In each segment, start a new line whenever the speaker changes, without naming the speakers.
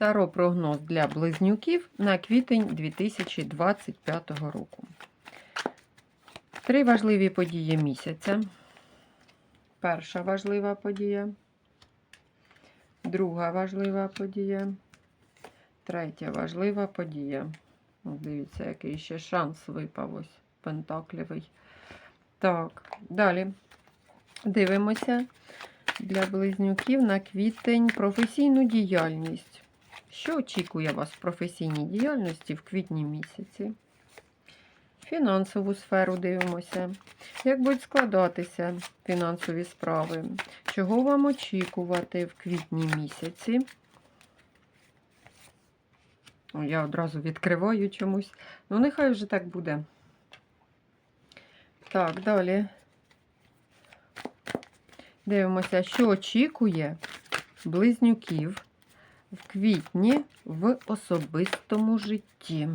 Таро прогноз для близнюків на квітень 2025 року. Три важливі події місяця. Перша важлива подія, друга важлива подія, третя важлива подія. Дивіться, який ще шанс випав ось пентаклівий. Так, далі дивимося для близнюків на квітень професійну діяльність. Що очікує вас в професійній діяльності в квітні місяці? Фінансову сферу дивимося. Як будуть складатися фінансові справи? Чого вам очікувати в квітні місяці? О, я одразу відкриваю чомусь. Ну, нехай вже так буде. Так, далі. Дивимося, що очікує близнюків в квітні в особистому житті.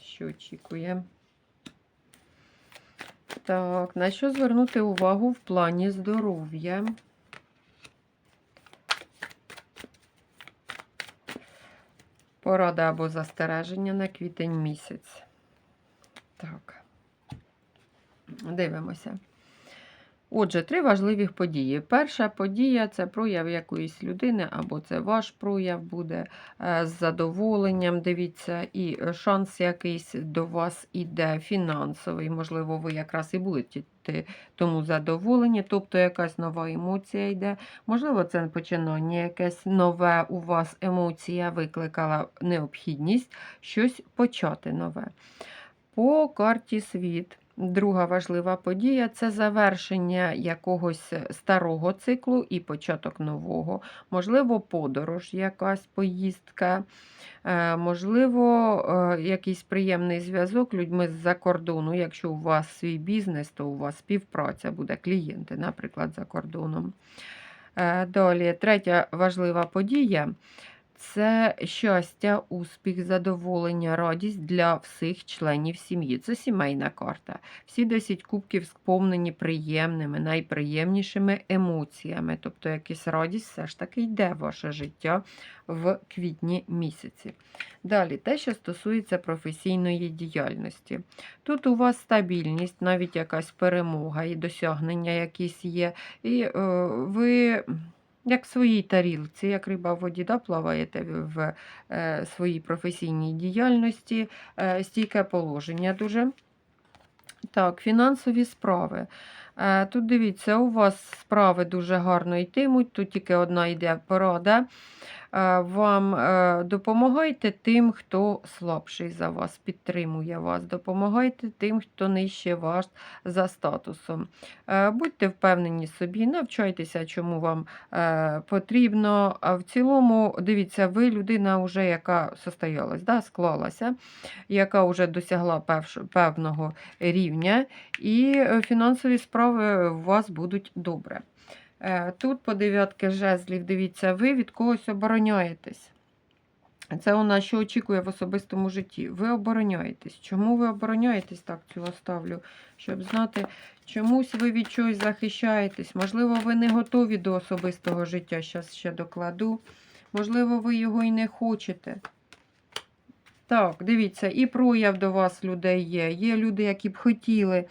Що очікує? Так, на що звернути увагу в плані здоров'я? Порада або застереження на квітень місяць. Так, дивимося. Отже, три важливі події. Перша подія це прояв якоїсь людини, або це ваш прояв буде е, з задоволенням. Дивіться, і шанс якийсь до вас іде фінансовий. Можливо, ви якраз і будете тому задоволені, тобто якась нова емоція йде. Можливо, це починання, якесь нове у вас емоція викликала необхідність щось почати нове. По карті світ. Друга важлива подія це завершення якогось старого циклу і початок нового. Можливо, подорож, якась поїздка, е, можливо, е, якийсь приємний зв'язок людьми з-за кордону. Якщо у вас свій бізнес, то у вас співпраця буде клієнти, наприклад, за кордоном. Е, далі, третя важлива подія. Це щастя, успіх, задоволення, радість для всіх членів сім'ї. Це сімейна карта. Всі 10 кубків сповнені приємними, найприємнішими емоціями. Тобто, якась радість все ж таки йде в ваше життя в квітні місяці. Далі, те, що стосується професійної діяльності. Тут у вас стабільність, навіть якась перемога і досягнення якісь є. І е, ви як в своїй тарілці, як риба в воді да, плаваєте в е, своїй професійній діяльності, е, стійке положення дуже. Так, фінансові справи. Е, тут дивіться, у вас справи дуже гарно йтимуть, тут тільки одна йде порада. Е, вам е, допомагайте тим, хто слабший за вас, підтримує вас. Допомагайте тим, хто нижче вас за статусом. Е, будьте впевнені собі, навчайтеся, чому вам потрібно. А в цілому, дивіться, ви людина, вже, яка состоялась, да, склалася, яка вже досягла певного рівня, і фінансові справи у вас будуть добре. Е, тут по дев'ятки жезлів, дивіться, ви від когось обороняєтесь. Це у нас що очікує в особистому житті. Ви обороняєтесь. Чому ви обороняєтесь? Так, цього ставлю, щоб знати, чомусь ви від чогось захищаєтесь. Можливо, ви не готові до особистого життя. Зараз ще докладу. Можливо, ви його і не хочете. Так, дивіться, і прояв до вас людей є. Є люди, які б хотіли.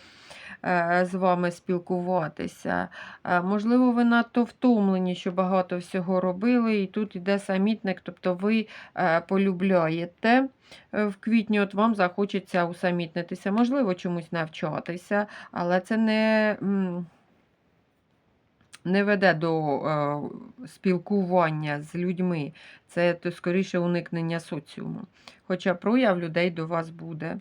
Е, з вами спілкуватися. Е, можливо, ви надто втомлені, що багато всього робили, і тут йде самітник, тобто ви е, полюбляєте. В квітні от вам захочеться усамітнитися, можливо, чомусь навчатися, але це не не веде до е, спілкування з людьми. Це то, скоріше уникнення соціуму. Хоча прояв людей до вас буде.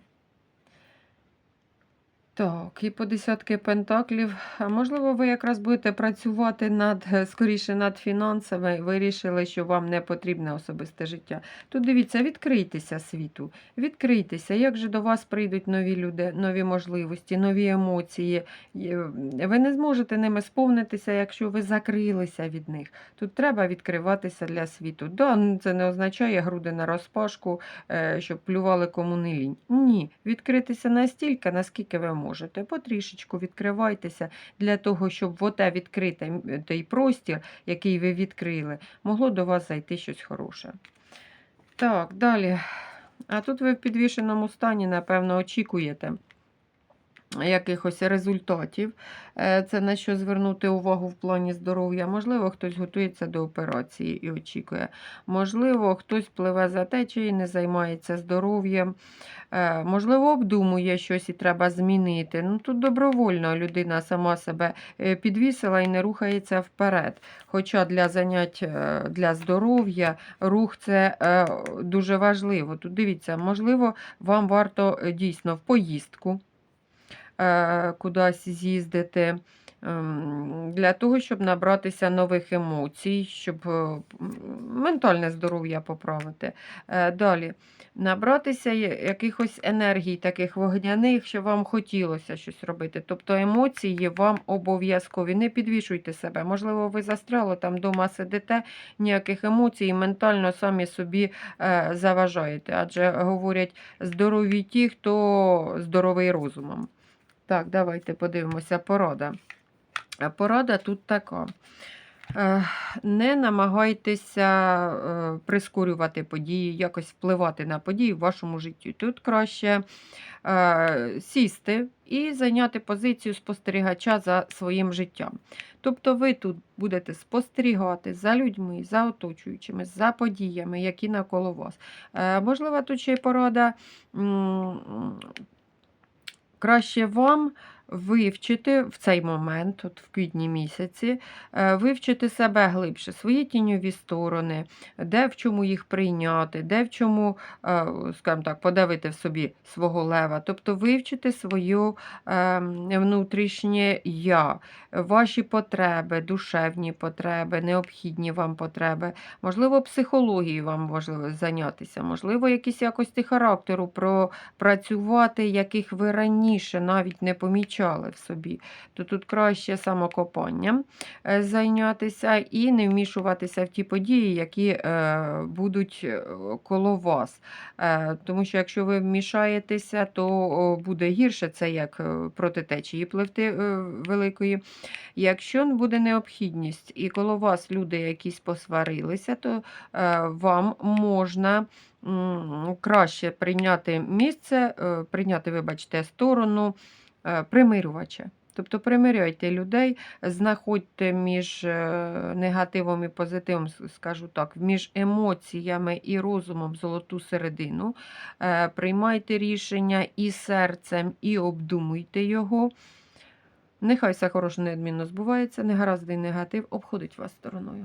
Так, і по десятки пентаклів. А можливо, ви якраз будете працювати над, е, скоріше над фінансами, вирішили, що вам не потрібне особисте життя. Тут дивіться, відкрийтеся світу, відкрийтеся, як же до вас прийдуть нові люди, нові можливості, нові емоції. Ви не зможете ними сповнитися, якщо ви закрилися від них. Тут треба відкриватися для світу. Да, Це не означає груди на розпашку, е, щоб плювали кому не лінь. Ні, відкритися настільки, наскільки ви можете можете. Потрішечку відкривайтеся для того, щоб в оте відкритий простір, який ви відкрили, могло до вас зайти щось хороше. Так, далі. А тут ви в підвішеному стані, напевно, очікуєте якихось результатів. Е, Це на що звернути увагу в плані здоров'я. Можливо, хтось готується до операції і очікує. Можливо, хтось пливе за течією, не займається здоров'ям. Е, Можливо, обдумує щось і треба змінити. Ну, Тут добровольно людина сама себе е, підвісила і не рухається вперед. Хоча для занять для здоров'я рух це дуже важливо. Тут дивіться, можливо, вам варто дійсно в поїздку кудись з'їздити. ем, Для того, щоб набратися нових емоцій, щоб е, ментальне здоров'я поправити. Е, Далі, набратися якихось енергій, таких вогняних, що вам хотілося щось робити. Тобто емоції вам обов'язкові. Не підвішуйте себе. Можливо, ви застряли там вдома сидите, ніяких емоцій, ментально самі собі е, заважаєте. Адже говорять, здорові ті, хто здоровий розумом. Так, давайте подивимося порада. А Порада тут така. Е, Не намагайтеся е, прискорювати події, якось впливати на події в вашому житті. Тут краще е, сісти і зайняти позицію спостерігача за своїм життям. Тобто ви тут будете спостерігати за людьми, за оточуючими, за подіями, які навколо вас. Е, Можливо, тут ще й порада. Краще вам вивчити в цей момент, от в квітні місяці, е, вивчити себе глибше, свої тіньові сторони, де в чому їх прийняти, де в чому, е, скажімо так, подавити в собі свого лева, тобто вивчити свою е, внутрішнє я, ваші потреби, душевні потреби, необхідні вам потреби, можливо, психологією вам важливо зайнятися, можливо, якісь якості характеру пропрацювати, яких ви раніше навіть не помічали в собі, то тут краще самокопанням е, зайнятися і не вмішуватися в ті події, які е, будуть е, коло вас. Тому що якщо ви вмішаєтеся, то буде гірше це як проти течії пливти великої. Якщо буде необхідність і коло вас люди якісь посварилися, то вам можна краще прийняти місце, прийняти, вибачте, сторону примирювача. Тобто примиряйте людей, знаходьте між е, негативом і позитивом, скажу так, між емоціями і розумом золоту середину. Е, Приймайте рішення і серцем, і обдумуйте його. Нехай все хороше неодмінно збувається, негаразди негатив обходить вас стороною.